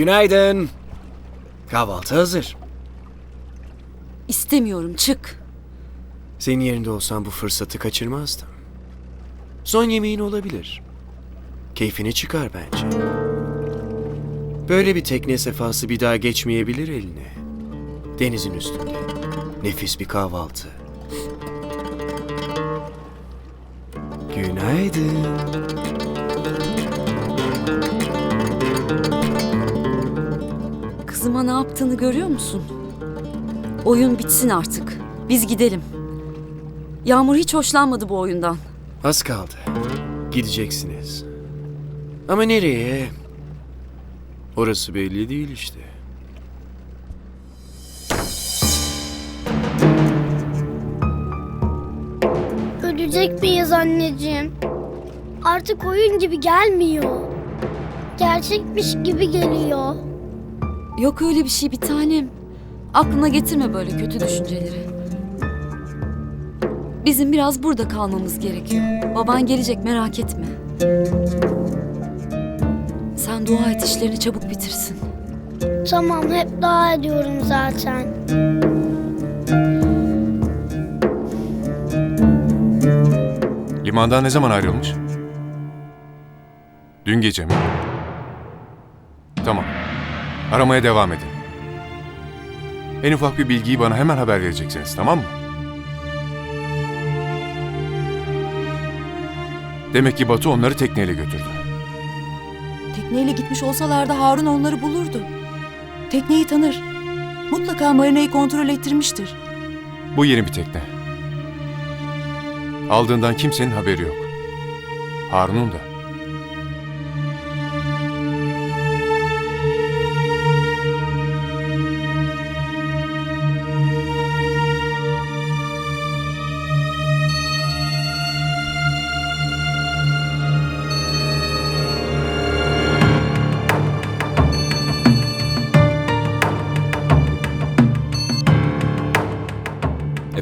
Günaydın. Kahvaltı hazır. İstemiyorum çık. Senin yerinde olsam bu fırsatı kaçırmazdım. Son yemeğin olabilir. Keyfini çıkar bence. Böyle bir tekne sefası bir daha geçmeyebilir eline. Denizin üstünde. Nefis bir kahvaltı. Günaydın. Kızıma ne yaptığını görüyor musun? Oyun bitsin artık. Biz gidelim. Yağmur hiç hoşlanmadı bu oyundan. Az kaldı. Gideceksiniz. Ama nereye? Orası belli değil işte. Ölecek miyiz anneciğim? Artık oyun gibi gelmiyor. Gerçekmiş gibi geliyor. Yok öyle bir şey bir tanem. Aklına getirme böyle kötü düşünceleri. Bizim biraz burada kalmamız gerekiyor. Baban gelecek merak etme. Sen dua et işlerini çabuk bitirsin. Tamam hep dua ediyorum zaten. Limandan ne zaman ayrılmış? Dün gece mi? Tamam. Aramaya devam edin. En ufak bir bilgiyi bana hemen haber vereceksiniz, tamam mı? Demek ki Batu onları tekneyle götürdü. Tekneyle gitmiş olsalardı Harun onları bulurdu. Tekneyi tanır. Mutlaka marinayı kontrol ettirmiştir. Bu yeni bir tekne. Aldığından kimsenin haberi yok. Harun'un da.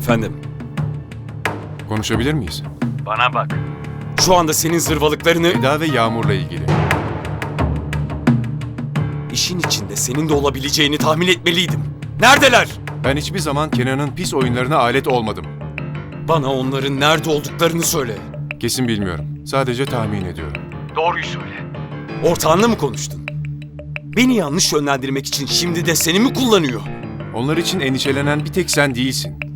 Efendim, Konuşabilir miyiz? bana bak. Şu anda senin zırvalıklarını... Eda ve Yağmur'la ilgili. işin içinde senin de olabileceğini tahmin etmeliydim. Neredeler? Ben hiçbir zaman Kenan'ın pis oyunlarına alet olmadım. Bana onların nerede olduklarını söyle. Kesin bilmiyorum. Sadece tahmin ediyorum. Doğruyu söyle. Ortağınla mı konuştun? Beni yanlış yönlendirmek için şimdi de seni mi kullanıyor? Onlar için endişelenen bir tek sen değilsin.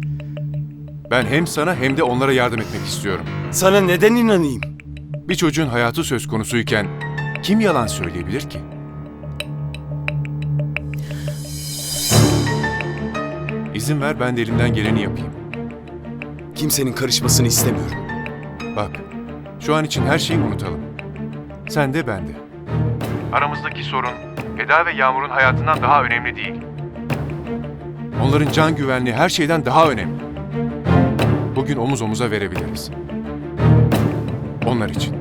Ben hem sana hem de onlara yardım etmek istiyorum. Sana neden inanayım? Bir çocuğun hayatı söz konusuyken kim yalan söyleyebilir ki? İzin ver ben de elimden geleni yapayım. Kimsenin karışmasını istemiyorum. Bak, şu an için her şeyi unutalım. Sen de ben de. Aramızdaki sorun Eda ve Yağmur'un hayatından daha önemli değil. Onların can güvenliği her şeyden daha önemli. Bugün omuz omuza verebiliriz. Onlar için.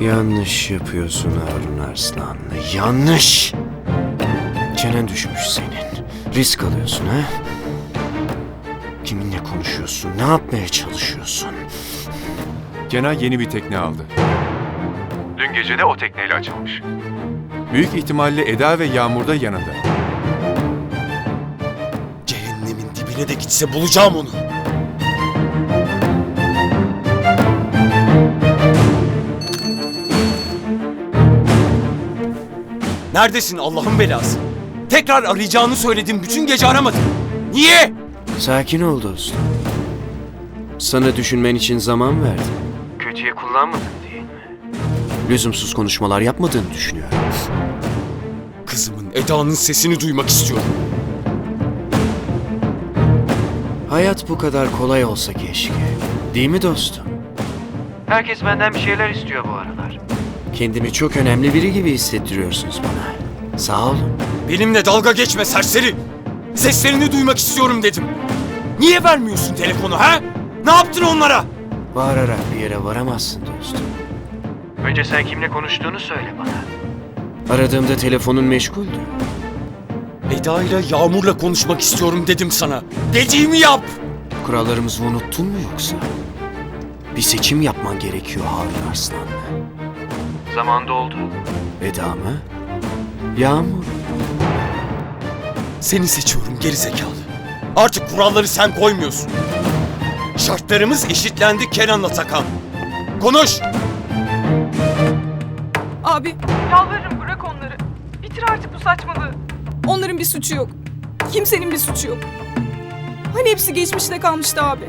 Yanlış yapıyorsun Harun Arslanlı. Yanlış. Çenen düşmüş senin. Risk alıyorsun ha? Kiminle konuşuyorsun? Ne yapmaya çalışıyorsun? Kenan yeni bir tekne aldı. Dün gece de o tekneyle açılmış. Büyük ihtimalle Eda ve Yağmur da yanında. Cehennemin dibine de gitse bulacağım onu. Neredesin Allah'ın belası? Tekrar arayacağını söyledim. Bütün gece aramadın. Niye? Sakin ol dostum. Sana düşünmen için zaman verdim. Kötüye kullanmadın değil mi? Lüzumsuz konuşmalar yapmadığını düşünüyorum. Kızımın Eda'nın sesini duymak istiyorum. Hayat bu kadar kolay olsa keşke. Değil mi dostum? Herkes benden bir şeyler istiyor bu aralar. Kendimi çok önemli biri gibi hissettiriyorsunuz bana. Sağ olun. Benimle dalga geçme serseri. Seslerini duymak istiyorum dedim. Niye vermiyorsun telefonu ha? Ne yaptın onlara? Bağırarak bir yere varamazsın dostum. Önce sen kimle konuştuğunu söyle bana. Aradığımda telefonun meşguldü. Eda ile Yağmur'la konuşmak istiyorum dedim sana. Dediğimi yap. Kurallarımızı unuttun mu yoksa? Bir seçim yapman gerekiyor Harun Arslan'la. Zamanda oldu. Eda mı? Yağmur. Seni seçiyorum gerizekalı. Artık kuralları sen koymuyorsun. Şartlarımız eşitlendi Kenan'la Takan. Konuş. Abi yalvarırım bırak onları. Bitir artık bu saçmalığı. Onların bir suçu yok. Kimsenin bir suçu yok. Hani hepsi geçmişte kalmıştı abi.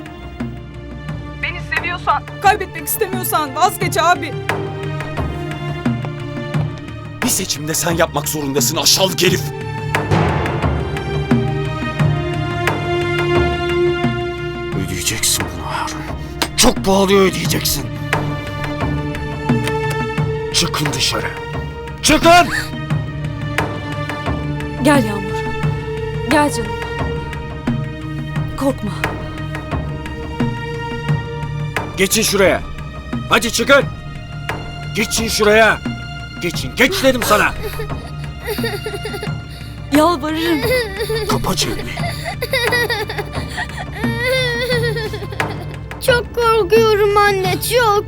Beni seviyorsan, kaybetmek istemiyorsan vazgeç abi. Bir seçimde sen yapmak zorundasın aşağılık herif. Ödeyeceksin bunu Harun. Çok pahalıya ödeyeceksin. Çıkın dışarı. Çıkın! Gel Yağmur. Gel canım. Korkma. Geçin şuraya. Hadi çıkın. Geçin şuraya. Geçin. Geç dedim sana. Yalvarırım. Kapa çeneni. Çok korkuyorum anne çok.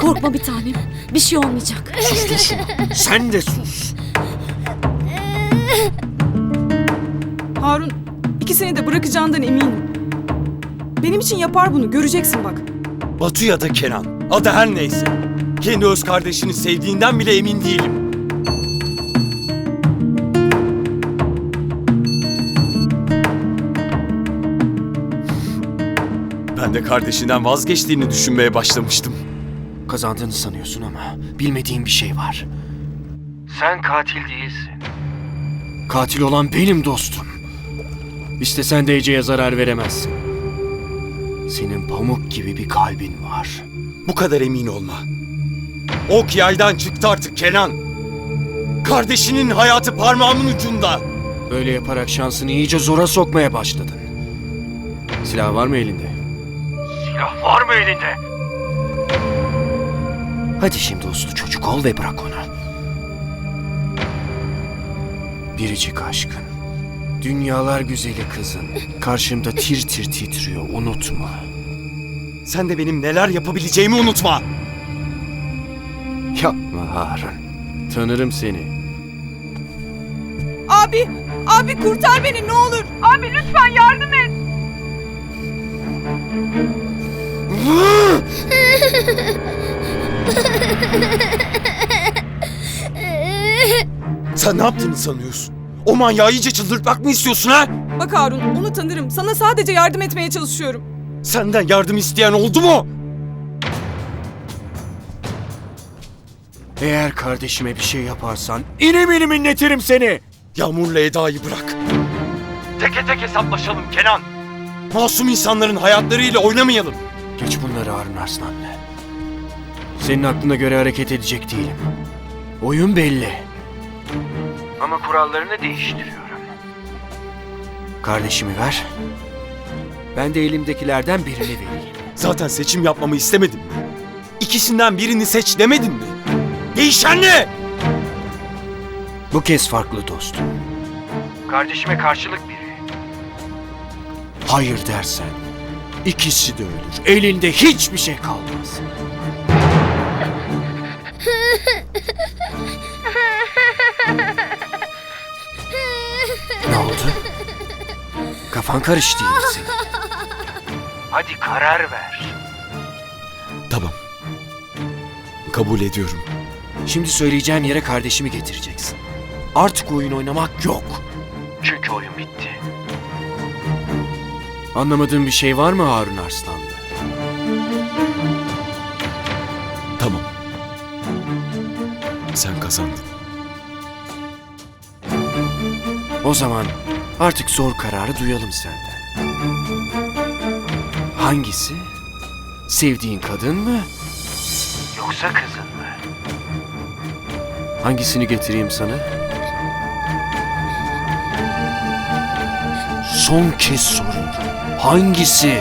Korkma bir tanem. Bir şey olmayacak. Sustur şunu. Sen de sus. Harun, ikisini de bırakacağından eminim. Benim için yapar bunu, göreceksin bak. Batu ya da Kenan. Adı her neyse. Kendi öz kardeşini sevdiğinden bile emin değilim. Ben de kardeşinden vazgeçtiğini düşünmeye başlamıştım. Kazandığını sanıyorsun ama bilmediğin bir şey var. Sen katil değilsin. Katil olan benim dostum. İstesen de Ece'ye zarar veremezsin. Senin pamuk gibi bir kalbin var. Bu kadar emin olma. Ok yaydan çıktı artık Kenan. Kardeşinin hayatı parmağımın ucunda. Böyle yaparak şansını iyice zora sokmaya başladın. Silah var mı elinde? Silah var mı elinde? Hadi şimdi uslu çocuk ol ve bırak onu. Biricik aşkın. Dünyalar güzeli kızın. Karşımda tir tir titriyor unutma. Sen de benim neler yapabileceğimi unutma. Yapma Harun. Tanırım seni. Abi, abi kurtar beni ne olur. Abi lütfen yardım et. Sen ne yaptığını sanıyorsun? O manyağı iyice çıldırtmak mı istiyorsun ha? Bak Harun, onu tanırım. Sana sadece yardım etmeye çalışıyorum. Senden yardım isteyen oldu mu? Eğer kardeşime bir şey yaparsan inim inim inletirim seni. Yağmur'la Eda'yı bırak. Teke tek hesaplaşalım Kenan. Masum insanların hayatlarıyla oynamayalım. Geç bunları Harun Arslanlı. Senin aklına göre hareket edecek değilim. Oyun belli. Ama kurallarını değiştiriyorum. Kardeşimi ver. Ben de elimdekilerden birini vereyim. Zaten seçim yapmamı istemedin mi? İkisinden birini seç demedin mi? Ne? Bu kez farklı dostum. Kardeşime karşılık biri. Hayır dersen ikisi de ölür. Elinde hiçbir şey kalmaz. ne oldu? Kafan karıştı yine senin. Hadi karar ver. Tamam. Kabul ediyorum. Şimdi söyleyeceğim yere kardeşimi getireceksin. Artık oyun oynamak yok. Çünkü oyun bitti. Anlamadığın bir şey var mı Harun Arslanlı? Tamam. Sen kazandın. O zaman artık zor kararı duyalım senden. Hangisi? Sevdiğin kadın mı? Yoksa kızın mı? Hangisini getireyim sana? Son kez soruyorum. Hangisi?